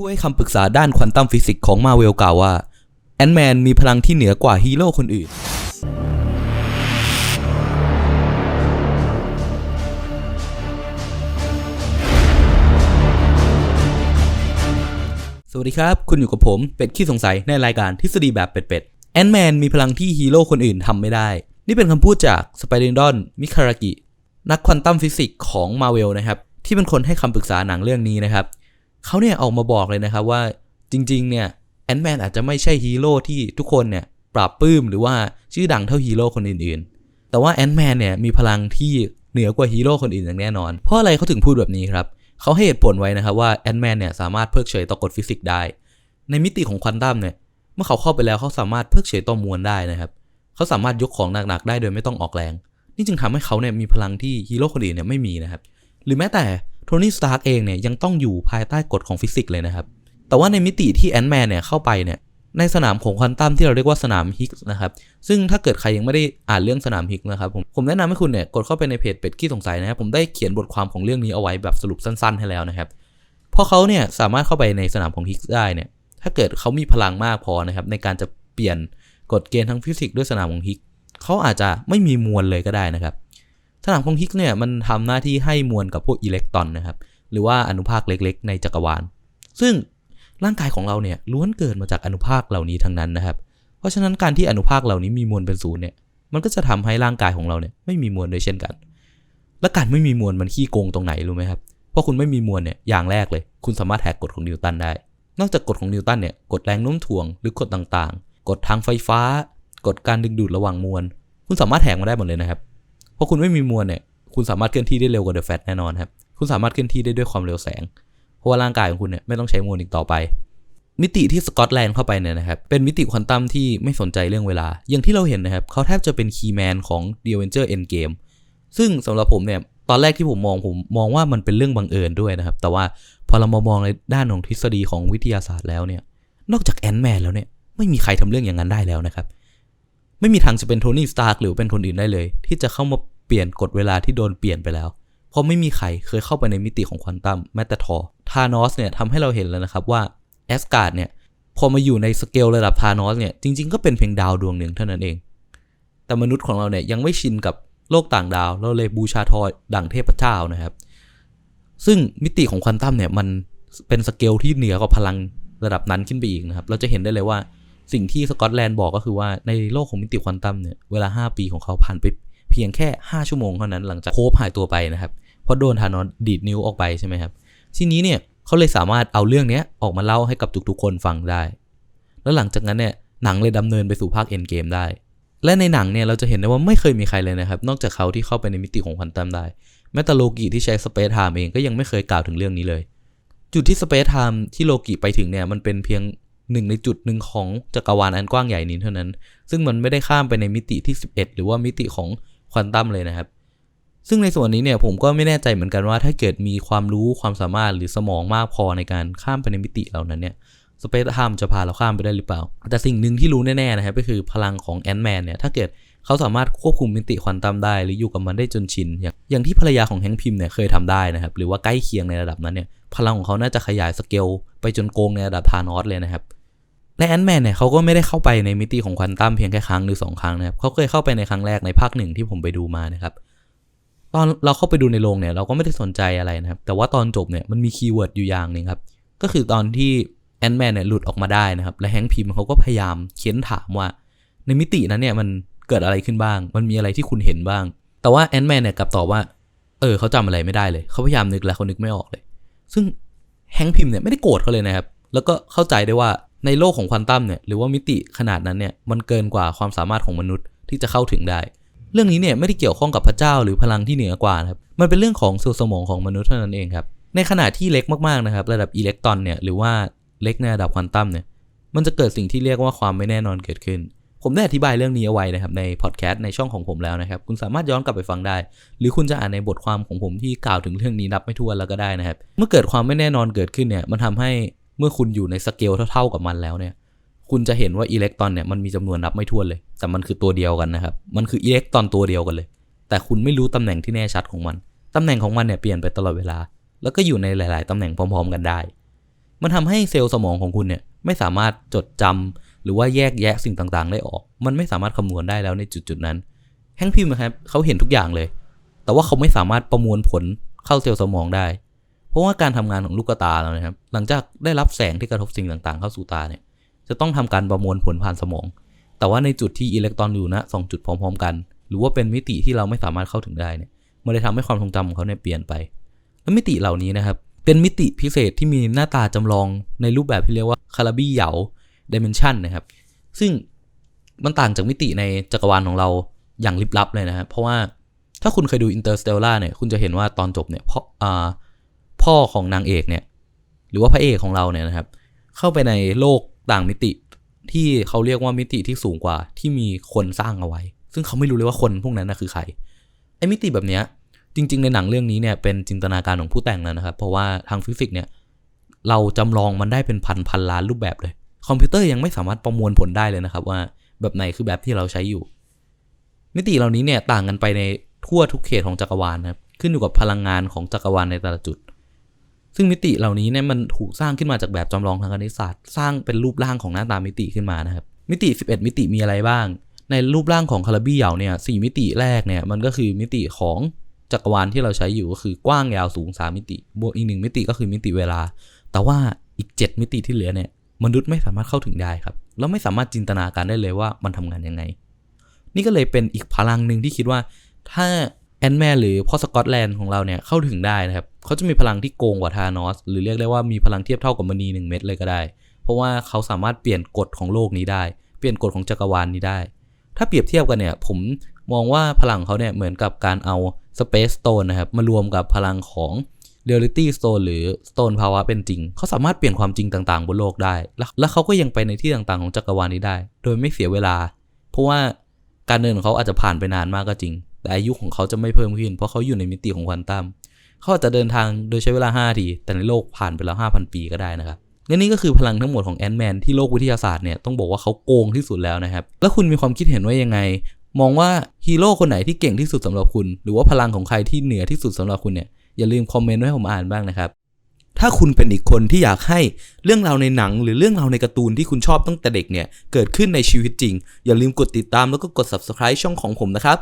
ผู้ให้คำปรึกษาด้านควอนตัมฟิสิกส์ของมาเวลกล่าวว่า แอนแมนมีพลังที่เหนือกว่าฮีโร่คนอื่น สวัสดีครับ คุณอยู่กับผมเป็ดขี้สงสัยในรายการทฤษฎีแบบเป็ดๆแอนแมนมีพลังที่ฮีโร่คนอื่นทำไม่ได้ นี่เป็นคำพูดจากสไปเดนดอนมิคารากิ นักควอนตัมฟิสิกส์ของมาเวลนะครับ ที่เป็นคนให้คำปรึกษาหนังเรื่องนี้นะครับ เขาเนี่ยออกมาบอกเลยนะครับว่าจริง ๆ เนี่ยแอนด์แมนอาจจะไม่ใช่ฮีโร่ที่ทุกคนเนี่ยปราบปลื้มหรือว่าชื่อดังเท่าฮีโร่คนอื่นๆ แต่ว่าแอนด์แมนเนี่ยมีพลังที่เหนือกว่าฮีโร่คนอื่นอย่างแน่นอน เพราะอะไรเขาถึงพูดแบบนี้ครับเขาให้เหตุผลไว้นะครับว่าแอนด์แมนเนี่ยสามารถเพิกเฉยต่อกฎฟิสิกส์ได้ ในมิติของควอนตัมเนี่ยเมื่อเขาเข้าไปแล้วเขาสามารถเพิกเฉยต่อมวลได้นะครับเขาสามารถยกของหนักๆได้โดยไม่ต้องออกแรง นี่จึงทำให้เขาเนี่ยมีพลังที่ฮีโร่คนอื่นเนี่ยไม่มีนะครับหรือแม้แต่ โทนี่สตาร์กเองเนี่ยยังต้องอยู่ภายใต้กฎของฟิสิกส์เลยนะครับ แต่ว่าในมิติที่แอนด์แมนเนี่ยเข้าไปเนี่ยในสนามของควอนตัมที่เราเรียกว่าสนามฮิกส์นะครับ ซึ่งถ้าเกิดใครยังไม่ได้อ่านเรื่องสนามฮิกส์นะครับผมผมแนะนำให้คุณเนี่ยกดเข้าไปในเพจเป็ดขี้สงสัยนะครับผมได้เขียนบทความของเรื่องนี้เอาไว้แบบสรุปสั้น ๆ ให้แล้วนะครับพอเขาเนี่ยสามารถเข้าไปในสนามของฮิกส์ได้เนี่ยถ้าเกิดเขามีพลังมากพอนะครับในการจะเปลี่ยนกฎเกณฑ์ทางฟิสิกส์ด้วยสนามของฮิกส์เขาอาจจะไม่มีมวลเลยก็ได้นะครับ สนามของฮิกส์เนี่ยมันทำหน้าที่ให้มวลกับพวกอิเล็กตรอนนะครับ หรือว่าอนุภาคเล็กๆ ในจักรวาล ซึ่งร่างกายของเราเนี่ยล้วนเกิดมาจากอนุภาคเหล่านี้ทั้งนั้นนะครับ เพราะฉะนั้นการที่อนุภาคเหล่านี้มีมวลเป็นศูนย์เนี่ย มันก็จะทำให้ร่างกายของเราเนี่ยไม่มีมวลด้วยเช่นกัน และการไม่มีมวลมันขี้โกงตรงไหนรู้ไหมครับ เพราะคุณไม่มีมวลเนี่ยอย่างแรกเลย คุณสามารถแหกกฎของนิวตันได้ นอกจากกฎของนิวตันเนี่ย กฎแรงโน้มถ่วงหรือกฎต่างๆ กฎทางไฟฟ้า กฎการดึงดูดระหว่างมวล คุณสามารถแหกมาได้หมดเลยนะครับ ราะคุณไม่มีมวลเนี่ย คุณสามารถเคลื่อนที่ได้เร็วกว่าเดอะแฟตแน่นอนครับ คุณสามารถเคลื่อนที่ได้ด้วยความเร็วแสง เพราะว่าร่างกายของคุณเนี่ยไม่ต้องใช้มวลอีกต่อไป มิติที่สกอตแลนด์เข้าไปเนี่ยนะครับ เป็นมิติควอนตัมที่ไม่สนใจเรื่องเวลา อย่างที่เราเห็นนะครับ เขาแทบจะเป็นคีย์แมนของ The Avenger Endgame ซึ่งสำหรับผมเนี่ย ตอนแรกที่ผมมองผมมองว่ามันเป็นเรื่องบังเอิญด้วยนะครับ แต่ว่าพอเรามามองในด้านของทฤษฎีของวิทยาศาสตร์แล้วเนี่ย นอกจากแอนแมนแล้วเนี่ย ไม่มีใครทำเรื่องอย่างนั้นได้แล้วนะครับ ไม่มีทางจะเป็นโทนี่สตาร์หรือเป็นคนอื่นได้เลย ที่จะเข้ามาเปลี่ยนกฎเวลาที่โดนเปลี่ยนไปแล้ว เพราะไม่มีใครเคยเข้าไปในมิติของควอนตัมแม้แต่ทอทานอสเนี่ยทำให้เราเห็นแล้วนะครับว่าแอสการ์ดเนี่ยพอมาอยู่ในสเกลระดับทานอสเนี่ยจริงๆก็เป็นเพียงดาวดวงหนึ่งเท่านั้นเอง แต่มนุษย์ของเราเนี่ยยังไม่ชินกับโลกต่างดาว เราเลยบูชาทอดั่งเทพเจ้านะครับ ซึ่งมิติของควอนตัมเนี่ยมันเป็นสเกลที่เหนือกว่าพลังระดับนั้นขึ้นไปอีกนะครับ เราจะเห็นได้เลยว่า สิ่งที่สกอตแลนด์บอกก็คือว่าในโลกของมิติควอนตัมเนี่ย เวลา 5 ปีของเขาผ่านไปเพียงแค่ 5 ชั่วโมงเท่านั้นหลังจากโคบหายตัวไปนะครับเพราะโดนทานอสดีดนิ้วออกไปใช่ไหมครับ ทีนี้เนี่ยเขาเลยสามารถเอาเรื่องนี้ออกมาเล่าให้กับทุกๆคนฟังได้ แล้วหลังจากนั้นเนี่ยหนังเลยดำเนินไปสู่ภาคเอ็นเกมได้ และในหนังเนี่ยเราจะเห็นได้ว่าไม่เคยมีใครเลยนะครับ นอกจากเขาที่เข้าไปในมิติของควอนตัมได้แม้แต่โลกิที่ใช้สเปซไทม์เองก็ยังไม่เคยกล่าวถึงเรื่องนี้เลย จุดที่สเปซไทม์ที่โลกิไปถึงเนี่ยมันเป็นเพียง หนึ่งในจุดหนึ่งของจักรวาลอันกว้างใหญ่นี้เท่านั้น ซึ่งมันไม่ได้ข้ามไปในมิติที่ 11 หรือว่ามิติของควอนตัมเลยนะครับ ซึ่งในส่วนนี้เนี่ยผมก็ไม่แน่ใจเหมือนกันว่า ถ้าเกิดมีความรู้ความสามารถหรือสมองมากพอในการข้ามไปในมิติเหล่านั้นเนี่ยสเปซไทม์จะพาเราข้ามไปได้หรือเปล่า แต่สิ่งหนึ่งที่รู้แน่ๆนะครับก็คือพลังของแอนด์แมนเนี่ยถ้าเกิดเขาสามารถควบคุมมิติควอนตัมได้ หรืออยู่กับมันได้จนชิน อย่างอย่างที่ภรรยาของแฮงค์พิมเนี่ยเคยทำได้นะครับ หรือว่าใกล้เคียงในระดับนั้นเนี่ย พลังของเขาน่าจะขยายสเกลไปจนโกงในระดับทานอสเลยนะครับ และแอนด์แมนเนี่ยเขาก็ไม่ได้เข้าไปในมิติของควอนตัมเพียงแค่ครั้งหรือสองครั้งนะครับเขาเคยเข้าไปในครั้งแรกในภาคหนึ่งที่ผมไปดูมานะครับตอนเราเข้าไปดูในโรงเนี่ยเราก็ไม่ได้สนใจอะไรนะครับ แต่ว่าตอนจบเนี่ยมันมีคีย์เวิร์ดอยู่อย่างหนึ่งครับก็คือตอนที่แอนด์แมนเนี่ยหลุดออกมาได้นะครับ และแฮงค์พิมเขาก็พยายามเค้นถามว่า ในมิตินั้นเนี่ยมันเกิดอะไรขึ้นบ้าง มันมีอะไรที่คุณเห็นบ้าง แต่ว่าแอนด์แมนเนี่ยกลับตอบว่า เออเขาจำอะไรไม่ได้เลย เขาพยายามนึกแล้วเขานึกไม่ออกเลย ซึ่งแฮงค์พิมเนี่ยไม่ได้โกรธเขาเลยนะครับ แล้วก็เข้าใจได้ว่า ในโลกของควอนตัมเนี่ยหรือว่ามิติขนาดนั้นเนี่ยมันเกินกว่าความสามารถของมนุษย์ที่จะเข้าถึงได้ เรื่องนี้เนี่ยไม่ได้เกี่ยวข้องกับพระเจ้าหรือพลังที่เหนือกว่านะครับมันเป็นเรื่องของเซลล์สมองของมนุษย์เท่านั้นเองครับในขณะที่เล็กมากๆนะครับระดับอิเล็กตรอนเนี่ยหรือว่าเล็กในระดับควอนตัมเนี่ยมันจะเกิดสิ่งที่เรียกว่าความไม่แน่นอนเกิดขึ้น ผมได้อธิบายเรื่องนี้เอาไว้นะครับในพอดแคสต์ในช่องของผมแล้วนะครับคุณสามารถย้อนกลับไปฟังได้ หรือคุณจะอ่านในบทความของผมที่กล่าวถึงเรื่องนี้นับไม่ถ้วนแล้วก็ได้นะครับ เมื่อเกิดความไม่แน่นอนเกิดขึ้นเนี่ยมันทำให้ เมื่อคุณอยู่ในสเกลเท่าๆกับมันแล้วเนี่ย คุณจะเห็นว่าอิเล็กตรอนเนี่ยมันมีจำนวนนับไม่ถ้วนเลย แต่มันคือตัวเดียวกันนะครับ มันคืออิเล็กตรอนตัวเดียวกันเลย แต่คุณไม่รู้ตำแหน่งที่แน่ชัดของมัน ตำแหน่งของมันเนี่ยเปลี่ยนไปตลอดเวลา แล้วก็อยู่ในหลาย ๆตำแหน่งพร้อม ๆ กันได้ มันทำให้เซลล์สมองของคุณเนี่ยไม่สามารถจดจำหรือว่าแยกแยะสิ่งต่างๆ ได้ออก มันไม่สามารถคำนวณได้แล้วในจุดๆนั้น แฮงค์พิมนะครับเขาเห็นทุกอย่างเลย แต่ว่าเขาไม่สามารถประมวลผลเข้าเซลล์สมองได้ เพราะว่าการทำงานของลูกตาเรานะครับ หลังจากได้รับแสงที่กระทบสิ่งต่างๆ เข้าสู่ตาเนี่ย จะต้องทำการประมวลผลผ่านสมอง แต่ว่าในจุดที่อิเล็กตรอนอยู่ณสองจุดพร้อม ๆ กัน หรือว่าเป็นมิติที่เราไม่สามารถเข้าถึงได้เนี่ย มันเลยทำให้ความทรงจำของเขาเนี่ยเปลี่ยนไป และมิติเหล่านี้นะครับ เป็นมิติพิเศษที่มีหน้าตาจำลองในรูปแบบที่เรียกว่าคาราบี้เหยาดิเมนชันนะครับ ซึ่งมันต่างจากมิติในจักรวาลของเราอย่างลิบลับเลยนะครับ เพราะว่าถ้าคุณเคยดู Interstellar เนี่ย คุณจะเห็นว่าตอนจบเนี่ย เพ่ออ่า พ่อของนางเอกเนี่ย หรือว่าพระเอกของเราเนี่ยนะครับ เข้าไปในโลกต่างมิติที่เขาเรียกว่ามิติที่สูงกว่าที่มีคนสร้างเอาไว้ ซึ่งเขาไม่รู้เลยว่าคนพวกนั้นนะคือใครไอ้มิติแบบเนี้ยจริง ๆ ในหนังเรื่องนี้เนี่ยเป็นจินตนาการของผู้แต่งแล้วนะครับ เพราะว่าทางฟิสิกส์เนี่ยเราจำลองมันได้เป็นพันพันล้านรูปแบบเลย คอมพิวเตอร์ยังไม่สามารถประมวลผลได้เลยนะครับ ว่าแบบไหนคือแบบที่เราใช้อยู่ มิติเหล่านี้เนี่ยต่างกันไปในทั่วทุกเขตของจักรวาลนะครับขึ้นอยู่กับพลังงานของจักรวาลในแต่ละจุด ซึ่งมิติเหล่านี้เนี่ยมันถูกสร้างขึ้นมาจากแบบจำลองทางคณิตศาสตร์ สร้างเป็นรูปร่างของหน้าตามิติขึ้นมานะครับ มิติ 11 มิติมีอะไรบ้าง ในรูปร่างของคาราบี้เหยาเนี่ยสมิติแรกเนี่ยมันก็คือมิติของจักรวาลที่เราใช้อยู่ก็คือกว้างยาวสูง 3 มิติ บวกอีกหนึ่งมิติก็คือมิติเวลา แต่ว่าอีก 7 มิติที่เหลือเนี่ยมนุษย์ไม่สามารถเข้าถึงได้ครับแล้วไม่สามารถจินตนาการได้เลยว่ามันทำงานยังไง นี่ก็เลยเป็นอีกพลังหนึ่งที่คิดว่า ถ้าแอนแมหรือพ่อสกอตแลนด์ของเราเนี่ยเข้าถึงได้นะครับ เขาจะมีพลังที่โกงกว่าธานอสหรือเรียกได้ว่ามีพลังเทียบเท่ากับมณีหนึ่งเม็ดเลยก็ได้ เพราะว่าเขาสามารถเปลี่ยนกฎของโลกนี้ได้ เปลี่ยนกฎของจักรวาลนี้ได้ ถ้าเปรียบเทียบกันเนี่ย ผมมองว่าพลังเขาเนี่ยเหมือนกับการเอา Space Stone นะครับ มารวมกับพลังของ Reality Stone หรือ Stone ภาวะเป็นจริง เขาสามารถเปลี่ยนความจริงต่างๆ บนโลกได้ และและเขาก็ยังไปในที่ต่างๆของจักรวาลนี้ได้ โดยไม่เสียเวลา เพราะว่าการเดินของเขาอาจจะผ่านไปนานมากก็จริง แต่อายุของเขาจะไม่เพิ่มขึ้น เพราะเขาอยู่ในมิติของควอนตัม เขาอาจจะเดินทางโดยใช้เวลา 5 ที แต่ในโลกผ่านไปแล้ว 5,000 ปีก็ได้นะครับและนี่ก็คือพลังทั้งหมดของแอนแมนที่โลกวิทยาศาสตร์เนี่ยต้องบอกว่าเขาโกงที่สุดแล้วนะครับ แล้วคุณมีความคิดเห็นว่ายังไง มองว่าฮีโร่คนไหนที่เก่งที่สุดสำหรับคุณ หรือว่าพลังของใครที่เหนือที่สุดสำหรับคุณเนี่ยอย่าลืมคอมเมนต์ไว้ให้ผมอ่านบ้างนะครับถ้าคุณเป็นอีกคนที่อยากให้เรื่องราวในหนัง หรือเรื่องราวในการ์ตูนที่คุณชอบตั้งแต่เด็กเนี่ยเกิดขึ้นในชีวิตจริง อย่าลืมกดติดตามแล้วก็กด subscribe ช่องของผมนะครับ